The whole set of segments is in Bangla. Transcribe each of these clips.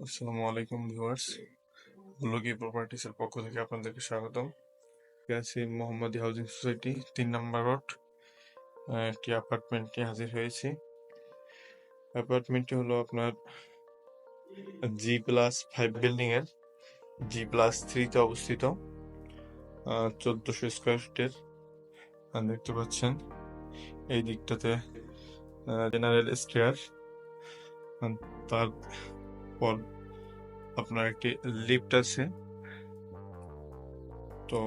আসসালামু আলাইকুম ভিউয়ার্স। ব্লগি প্রপার্টিসের পক্ষ থেকে আপনাদেরকে স্বাগতম। আছি মোহাম্মদী হাউজিং সোসাইটি তিন নম্বর রোড একটি অ্যাপার্টমেন্টে হাজির হয়েছি। অ্যাপার্টমেন্টটি হলো আপনার জি প্লাস ফাইভ বিল্ডিং এর জি প্লাস থ্রিতে অবস্থিত চোদ্দশো স্কোয়ার ফিটের দেখতে পাচ্ছেন, এই দিকটাতে জেনারেল স্টেয়ার তারপর আপনার একটি লিফট আছে। তো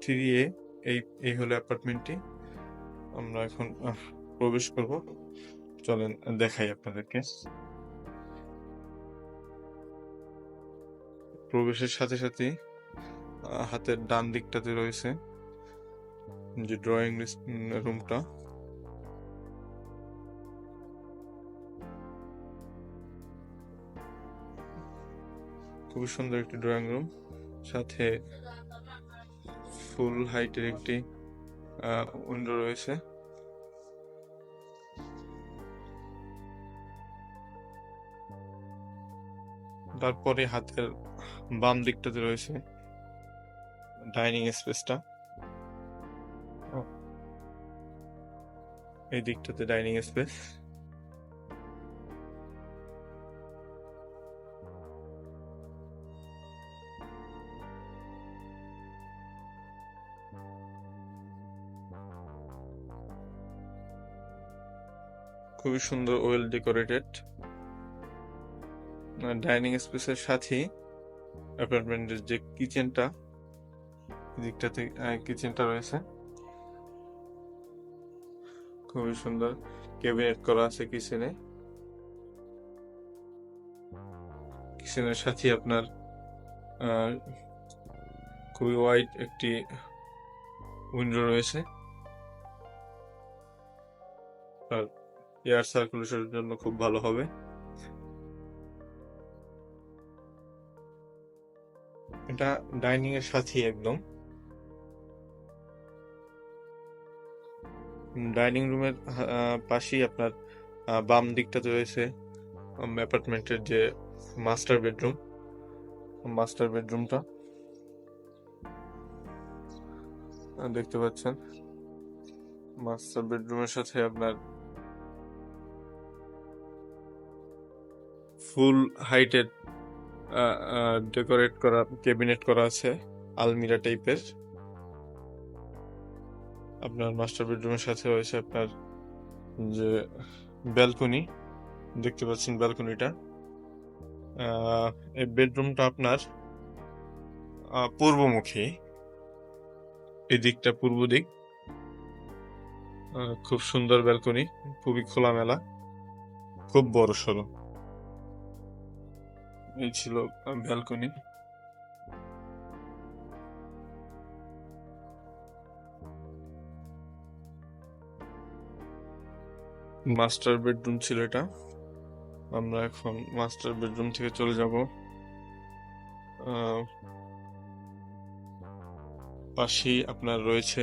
থ্রি এ এই এই হলো অ্যাপার্টমেন্টটি আমরা এখন প্রবেশ করব। চলেন দেখাই আপনাদেরকে। প্রবেশের সাথে সাথে হাতের ডান দিকটাতে রয়েছে যে ড্রয়িং রুমটা খুবই সুন্দর একটি ড্রয়িং রুম সাথে ফুল হাইটের একটি উইন্ডো রয়েছে। তারপরে হাতের বাম দিকটাতে রয়েছে ডাইনিং স্পেসটা এই দিকটাতে ডাইনিং স্পেস খুবই সুন্দর ওয়েল ডেকোরেটেড ডাইনিং স্পেসের সাথেই অ্যাপার্টমেন্টের যে কিচেনটা দিকটাতে কিচেনটা রয়েছে। খুবই সুন্দর ক্যাবিনেট করা আছে কিচেনে কিচেনের সাথে আপনার খুবই ওয়াইড একটি উইন্ডো রয়েছে। আর এয়ার সার্কুলেশনের জন্য খুব ভালো হবে। এটা ডাইনিং এর সাথেই একদম। ডাইনিং রুমের পাশেই আপনার বাম দিকটাতে রয়েছে অ্যাপার্টমেন্টের যে মাস্টার বেডরুম, মাস্টার বেডরুমটা। দেখতে পাচ্ছেন, মাস্টার বেডরুমের সাথে আপনার ফুল হাইটের ডেকোরেট করা, ক্যাবিনেট করা আছে, আলমিরা টাইপের। আপনার মাস্টার বেডরুমের সাথে রয়েছে আপনার যে ব্যালকনি, দেখতে পাচ্ছেন ব্যালকনিটা। এই বেডরুমটা আপনার পূর্বমুখী। এই দিকটা পূর্ব দিক। খুব সুন্দর ব্যালকনি, খুবই খোলামেলা, খুব বড় সড়ো এই ছিল ব্যালকনি। মাস্টার বেডরুম ছিল এটা। আমরা এখন মাস্টার বেডরুম থেকে চলে যাব। পাশেই আপনার রয়েছে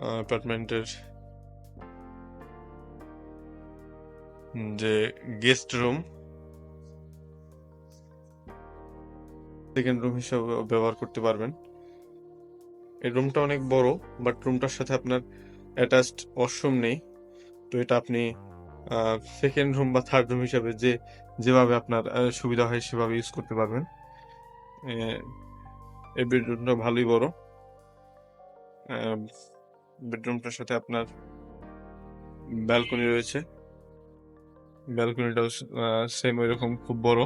অ্যাপার্টমেন্টের যে গেস্ট রুম। সেকেন্ড রুম হিসাবে ব্যবহার করতে পারবেন। এই রুমটা অনেক বড় বাট রুমটার সাথে আপনার অ্যাটাচড ওয়াশরুম নেই। তো এটা আপনি সেকেন্ড রুম বা থার্ড রুম হিসাবে যে, যেভাবে আপনার সুবিধা হয় সেভাবে ইউজ করতে পারবেন। এই বেডরুমটা ভালোই বড়। বেডরুমটার সাথে আপনার ব্যালকনি রয়েছে। ব্যালকনিটাও সেম ওই রকম খুব বড়।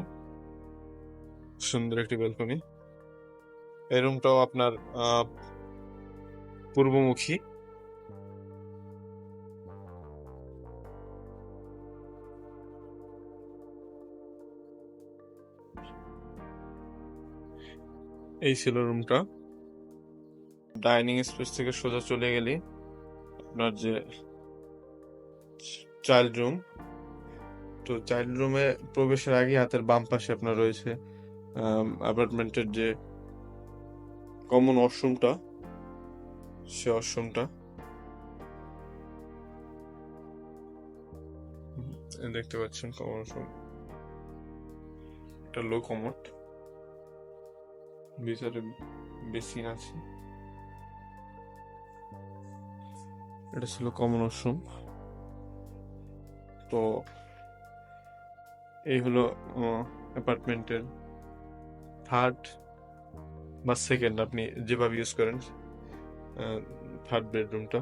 সুন্দর একটি ব্যালকনি। এই রুমটাও আপনার পূর্বমুখী। এই ছিল রুমটা। ডাইনিং স্পেস থেকে সোজা চলে গেলে আপনার যে চাইল্ড রুম, তো চাইল্ড রুমে প্রবেশের আগে হাতের বাম পাশে আপনার রয়েছে অ্যাপার্টমেন্টের যে কমন ওয়াশরুমটা সে ওয়াশরুমটা দেখতে পাচ্ছেন কমন রুম একটা লো কমোড ভিতরে বেসিন আছে। এটা ছিল কমন ওয়াশরুম তো, এই হলো অ্যাপার্টমেন্টের থার্ড বা সেকেন্ড আপনি যেভাবে ইউজ করেন থার্ড বেডরুমটা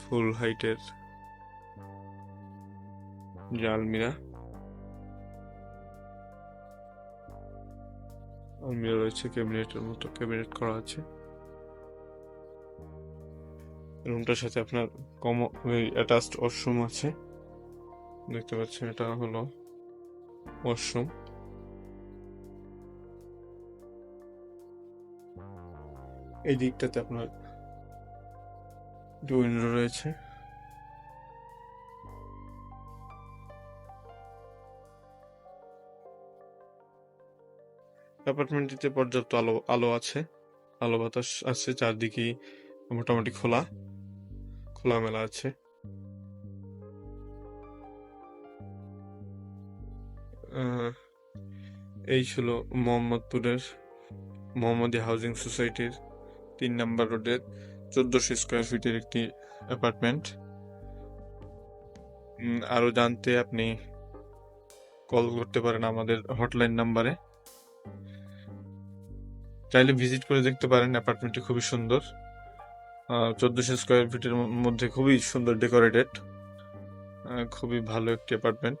ফুল হাইটের আলমিরা আলমিরা রয়েছে ক্যাবিনেটের মতো ক্যাবিনেট করা আছে। রুমটার সাথে আপনার কম অ্যাটাচড ওয়াশরুম আছে। দেখতে পাচ্ছেন, এটা হলো ওয়াশরুম এই দিকটাতে আপনার উইন্ডো রয়েছে। অ্যাপার্টমেন্টটিতে পর্যাপ্ত আলো আলো আছে। আলো বাতাস আছে, চারদিকেই মোটামুটি খোলা। খোলামেলা আছে। এই ছিল মোহাম্মদপুরের মোহাম্মদী হাউজিং সোসাইটির তিন নাম্বার রোডের চোদ্দশো স্কোয়ার ফিটের একটি অ্যাপার্টমেন্ট। আরও জানতে আপনি কল করতে পারেন আমাদের হটলাইন নাম্বারে। চাইলে ভিজিট করে দেখতে পারেন, অ্যাপার্টমেন্টটি খুবই সুন্দর। চোদ্দশো স্কোয়ার ফিটের মধ্যে খুবই সুন্দর ডেকোরেটেড। খুবই ভালো একটি অ্যাপার্টমেন্ট।